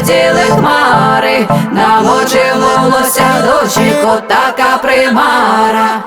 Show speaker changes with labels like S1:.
S1: летіли хмари, намочив волосся дочі, котака примара.